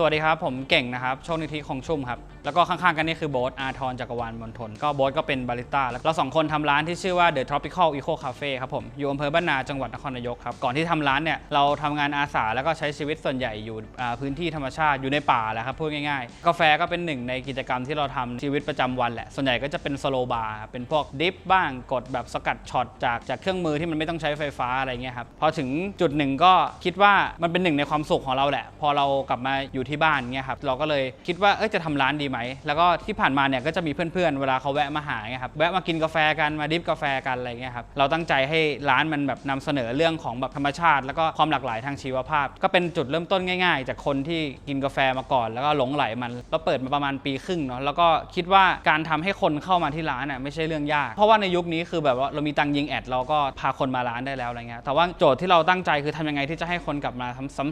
สวัสดีครับ ผมเก่งนะครับ โชคนิธิคงชุ่มครับ แล้วก็ข้างๆกันนี่คือโบ๊ทอาทรจักรวาลมณฑลก็โบ๊ทก็เป็นบาริสต้าแล้วเราสองคนทำร้านที่ชื่อว่า The Tropical Eco Cafe ครับผมอยู่อำเภอบ้านนาจังหวัดนครนายกครับก่อนที่ทำร้านเนี่ยเราทำงานอาสาแล้วก็ใช้ชีวิตส่วนใหญ่อยู่พื้นที่ธรรมชาติอยู่ในป่าแหละครับพูดง่ายๆ กาแฟก็เป็นหนึ่งในกิจกรรมที่เราทำชีวิตประจำวันแหละส่วนใหญ่ก็จะเป็นสโลบาร์เป็นพวกดิฟบ้างกดแบบสกัดช็อตจากจากเครื่องมือที่มันไม่ต้องใช้ไฟฟ้าอะไรเงี้ยครับพอถึงจุดหนึ่งก็คิดว่ามันเป็นหนึ่งในความสุขของเราแหละ พอเรากลับมาอยู่ที่บ้านเงี้ยครับเราก็เลยคิดว่าเอ้ยจะทำร้านดีไหมแล้วก็ที่ผ่านมาเนี่ยก็จะมีเพื่อนๆ เวลาเขาแวะมาหาเงี้ยครับแวะมากินกาแฟกันมาดิฟกาแฟกันอะไรเงี้ยครับเราตั้งใจให้ร้านมันแบบนำเสนอเรื่องของแบบธรรมชาติ แล้วก็ความหลากหลายทางชีวภาพ ก็เป็นจุดเริ่มต้นง่าย ๆ จากคนที่กินกาแฟมาก่อน แล้วก็หลงไหลมันเราเปิดมาประมาณปีครึ่งเนาะแล้วก็คิดว่าการทำให้คนเข้ามาที่ร้านอะไม่ใช่เรื่องยาก เพราะว่าในยุคนี้คือแบบว่าเรามีตังยิงแอดเราก็พาคนมาร้านได้แล้วอะไรเงี้ยแต่ว่าโจทย์ที่เราตั้งใจคือทำยังไงที่จะให้คนกลับมา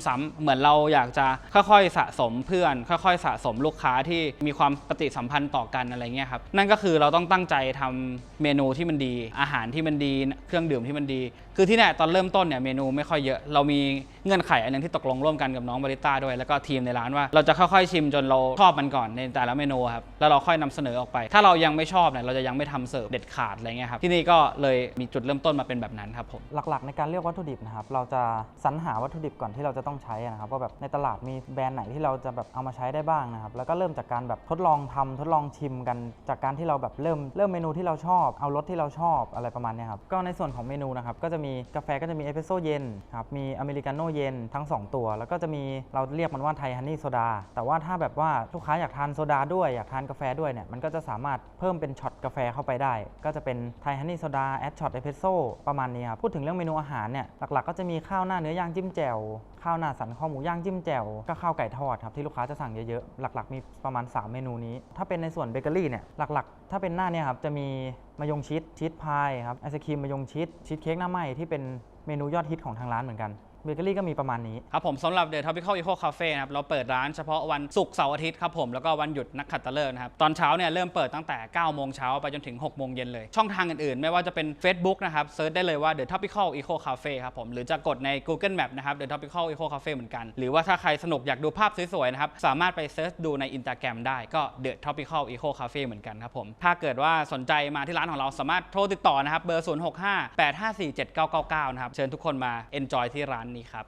ซ้ำๆเหมือนเราอยากจะค่อยๆสะสมเพื่อน ค่อย ๆ สะสมลูกค้าที่มีความปฏิสัมพันธ์ต่อกันอะไรเงี้ยครับนั่นก็คือเราต้องตั้งใจทำเมนูที่มันดี อาหารที่มันดีเครื่องดื่มที่มันดี คือที่เนี่ยตอนเริ่มต้นเนี่ยเมนูไม่ค่อยเยอะเรามีเงื่อนไขอันหนึงที่ตกลงร่วมกันกับน้องบาริต้าด้วยแล้วก็ทีมในร้านว่าเราจะค่อยๆชิมจนเราชอบมันก่อนในแต่ละเมนูครับแล้วเราค่อยนำเสนอออกไป ถ้าเรายังไม่ชอบเนี่ยเราจะยังไม่ทำเสิร์ฟเด็ดขาดอะไรเงี้ยครับที่นี่ก็เลยมีจุดเริ่มต้นมาเป็นแบบนั้นครับผมหลักๆ ในการเลือกวัตถุดิบนะครับเราจะสรรหาวัตถุดิบก่อนที่เราจะต้องใช้นะครับว่าแบบในตลาดมีแบรนด์ไหนที่เราจะแบบเอามาใช้ได้บ้างนะครับแล้วก็เริ่มจากการแบบทดลองทำทดลองชิมกันจากการที่เราแบบเริ่มเริ่มเมนูที่เราชอบเอารสที่เราชอบอะไรประมาณนี้ครับก็ในส่วนของเมนูนะครับก็จะมีกาแฟก็จะมีเอสเปรสโซ่เย็นครับมีอเมริกาโน่เย็นทั้ง 2 ตัว แล้วก็จะมีเราเรียกมันว่าไทยฮันนี่โซดาแต่ว่าถ้าแบบว่าลูกค้าอยากทานโซดาด้วยอยากทานกาแฟด้วยเนี่ยมันก็จะสามารถเพิ่มเป็นช็อตกาแฟเข้าไปได้ ก็จะเป็นไทยฮันนี่โซดาแอดช็อตเอสเปรสโซ่ประมาณนี้ครับพูดถึงเรื่องเมนูอาหารเนี่ยหลักๆก็จะมีข้าวหน้าเนื้อย่างจิ้มแจ่วข้าวหน้าสันคอหมูย่างจิ้มแจ่วก็ข้าวไก่ทอดครับที่ลูกค้าจะสั่งเยอะๆหลักๆ มีประมาณ 3เมนูนี้ ถ้าเป็นในส่วนเบเกอรี่เนี่ยหลักๆ ถ้าเป็นหน้าเนี่ยครับจะมีมายงชิดชีสพายครับไอศครีมมายงชิดชีสเค้กหน้าไหม้ที่เป็นเมนูยอดฮิตของทางร้านเหมือนกัน เบเกอรี่ก็มีประมาณนี้ครับผมสำหรับ The Tropical Eco Cafe นะครับเราเปิดร้านเฉพาะวันศุกร์เสาร์อาทิตย์ครับผมแล้วก็วันหยุดนักขัตฤกษ์นะครับตอนเช้าเนี่ยเริ่มเปิดตั้งแต่ 9 โมงเช้าไปจนถึง 6 โมงเย็นเลย ช่องทางอื่นๆ ไม่ว่าจะเป็น Facebook นะครับเซิร์ชได้เลยว่า The Tropical Eco Cafe ครับผมหรือจะกดใน Google Map นะครับ The Tropical Eco Cafe เหมือนกัน หรือว่าถ้าใครสนุกอยากดูภาพสวยๆนะครับสามารถไปเซิร์ชดูใน Instagram ได้ก็ The Tropical Eco Cafe เหมือนกันครับผมถ้าเกิดว่าสนใจมาที่ร้านของเราสามารถโทรติดต่อนะครับเบอร์ 065 854 7999 นะครับเชิญทุกคนมา enjoy ที่ร้านนี้ครับ